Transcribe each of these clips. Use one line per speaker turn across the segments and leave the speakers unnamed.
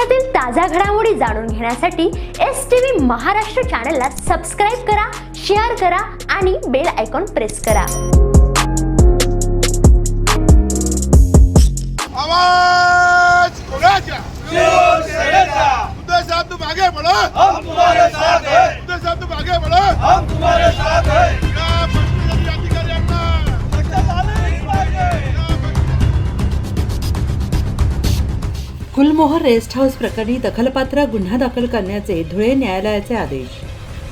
देशातील ताज्या घडामोडी जाणून घेण्यासाठी एस टी व्ही महाराष्ट्र चॅनलला सबस्क्राईब करा शेअर करा आणि बेल आयकॉन प्रेस करा.
आवाज कोणाचा? उदय साहब तुम आगे बढ़ो
हम तुम्हारे साथ हैं.
उदय साहब तुम आगे बढ़ो
हम तुम्हारे साथ हैं.
गुलमोहर रेस्ट हाऊस प्रकरणी दखलपात्र गुन्हा दाखल करण्याचे धुळे न्यायालयाचे आदेश.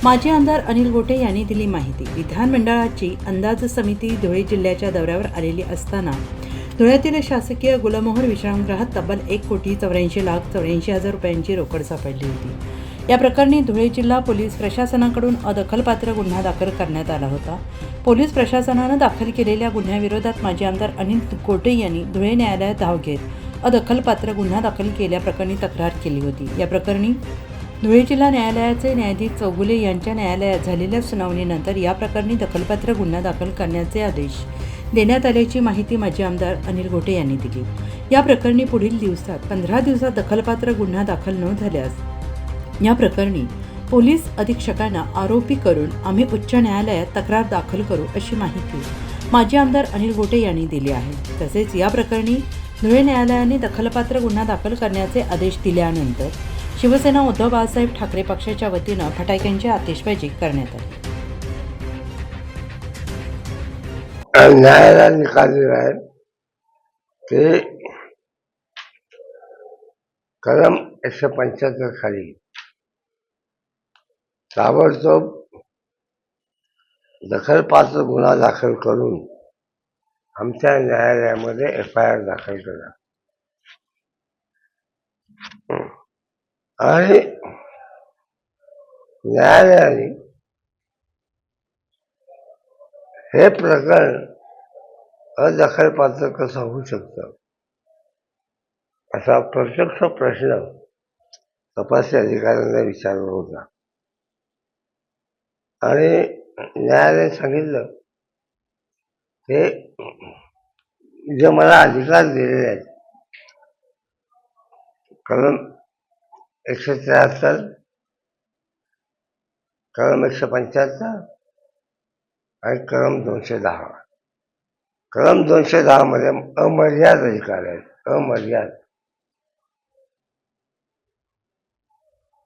माजी आमदार अनिल गोटे यांनी दिली माहिती. विधानमंडळाची अंदाज समिती धुळे जिल्ह्याच्या दौऱ्यावर आलेली असताना धुळ्यातील शासकीय गुलमोहर विश्रामगृहात तब्बल एक कोटी चौऱ्याऐंशी लाख चौऱ्याऐंशी हजार रुपयांची रोकड सापडली होती. या प्रकरणी धुळे जिल्हा पोलीस प्रशासनाकडून अदखलपात्र गुन्हा दाखल करण्यात आला होता. पोलीस प्रशासनानं दाखल केलेल्या गुन्ह्याविरोधात माजी आमदार अनिल गोटे यांनी धुळे न्यायालयात धाव घेत अदखलपात्र गुन्हा दाखल केल्याप्रकरणी तक्रार केली होती. या प्रकरणी धुळे जिल्हा न्यायालयाचे न्यायाधीश चौगुले यांच्या न्यायालयात झालेल्या सुनावणीनंतर या प्रकरणी दखलपात्र गुन्हा दाखल करण्याचे आदेश देण्यात आल्याची माहिती माजी आमदार अनिल गोटे यांनी दिली. या प्रकरणी पुढील दिवसात पंधरा दिवसात दखलपात्र गुन्हा दाखल न झाल्यास या प्रकरणी पोलीस अधीक्षकांना आरोपी करून आम्ही उच्च न्यायालयात तक्रार दाखल करू अशी माहिती माजी आमदार अनिल गोटे यांनी दिली आहे. तसेच या प्रकरणी धुळे न्यायालयाने दखलपात्र गुन्हा दाखल करण्याचे आदेश दिल्यानंतर शिवसेना उद्धव बाळासाहेब ठाकरे पक्षाच्या वतीनं फटाक्यांची आतिषबाजी करण्यात आली.
न्यायालयात निकाल दिला आहे ते कलम एकशे पंच्याहत्तर खाली ताबडतोब दखलपात्र गुन्हा दाखल करून आमच्या न्यायालयामध्ये एफ आय आर दाखल केला आणि न्यायालयाने हे प्रकरण अदखलपात्र कसं होऊ शकतं? असा प्रत्यक्ष प्रश्न तपासी अधिकाऱ्यांना विचारला होता. आणि न्यायालयाने सांगितलं हे जे मला अधिकार दिलेले आहेत. कलम एकशे त्र्याहत्तर कलम एकशे पंच्याहत्तर आणि कलम दोनशे दहा. कलम दोनशे दहामध्ये अमर्याद अधिकार आहेत. अमर्याद.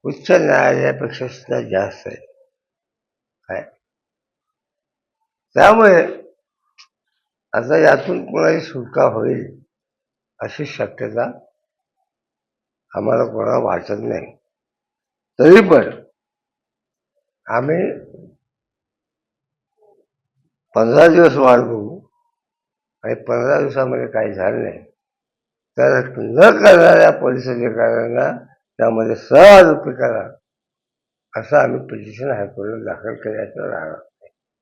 उच्च न्यायालयापेक्षा सुद्धा जास्त आहे काय? त्यामुळे आता यातून कोणाची सुटका होईल अशी शक्यता आम्हाला कोणाला वाटत नाही. तरी पण आम्ही पंधरा दिवस वाट बघू आणि पंधरा दिवसामध्ये काही झालं नाही तर न करणाऱ्या पोलीस अधिकाऱ्यांना त्यामध्ये सहआरोपी करा असं आम्ही पिटिशन हायकोर्टात दाखल केल्याचं राहणार.